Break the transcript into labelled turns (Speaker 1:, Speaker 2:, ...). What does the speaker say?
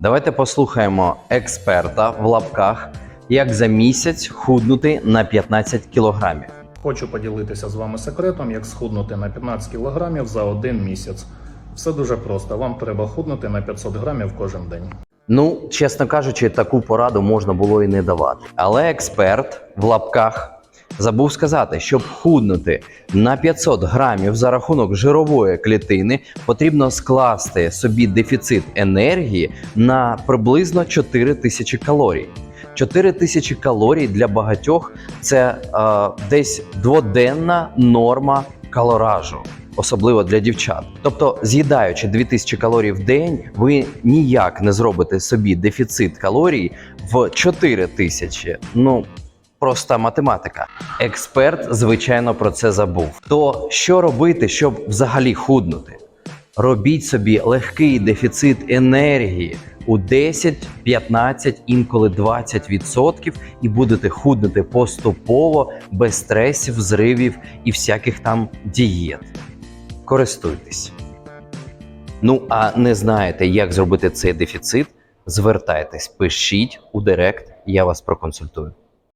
Speaker 1: Давайте послухаємо експерта в лапках, як за місяць худнути на 15 кілограмів.
Speaker 2: Хочу поділитися з вами секретом, як схуднути на 15 кг за один місяць. Все дуже просто. Вам треба худнути на 500 грамів кожен день.
Speaker 1: Ну, чесно кажучи, таку пораду можна було і не давати. Але експерт в лапках забув сказати, щоб худнути на 500 грамів за рахунок жирової клітини, потрібно скласти собі дефіцит енергії на приблизно 4 тисячі калорій. 4 тисячі калорій для багатьох це е, десь дводенна норма калоражу. Особливо для дівчат. Тобто, з'їдаючи 2000 калорій в день, ви ніяк не зробите собі дефіцит калорій в 4000. Ну проста математика. Експерт, звичайно, про це забув. То що робити, щоб взагалі худнути? Робіть собі легкий дефіцит енергії у 10, 15, інколи 20% і будете худнути поступово, без стресів, зривів і всяких там дієт. Користуйтесь. Ну а не знаєте, як зробити цей дефіцит? Звертайтесь, пишіть у директ, я вас проконсультую.